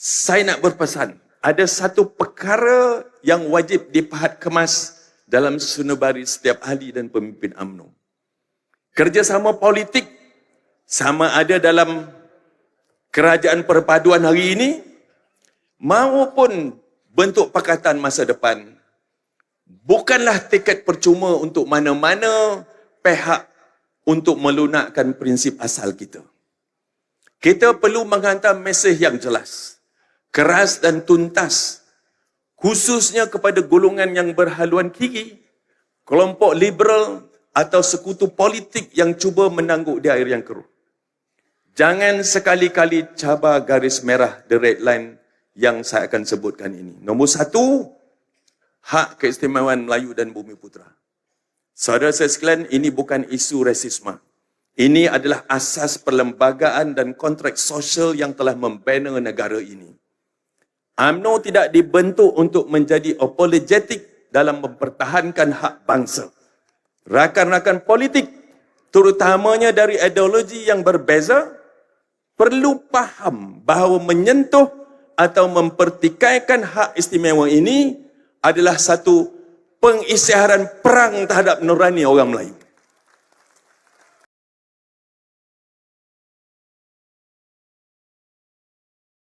saya nak berpesan, ada satu perkara yang wajib dipahat kemas dalam sunubari setiap ahli dan pemimpin UMNO. Kerjasama politik sama ada dalam kerajaan perpaduan hari ini maupun bentuk pakatan masa depan bukanlah tiket percuma untuk mana-mana pihak untuk melunakkan prinsip asal kita. Kita perlu menghantar mesej yang jelas, keras dan tuntas, khususnya kepada golongan yang berhaluan kiri, kelompok liberal atau sekutu politik yang cuba menangguk di air yang keruh. Jangan sekali-kali cabar garis merah, the red line yang saya akan sebutkan ini. Nombor satu, hak keistimewaan Melayu dan Bumi Putra. Saudara saya sekalian, ini bukan isu rasisme. Ini adalah asas perlembagaan dan kontrak sosial yang telah membina negara ini. UMNO tidak dibentuk untuk menjadi apologetik dalam mempertahankan hak bangsa. Rakan-rakan politik, terutamanya dari ideologi yang berbeza, perlu faham bahawa menyentuh atau mempertikaikan hak istimewa ini adalah satu pengisytiharan perang terhadap nurani orang Melayu.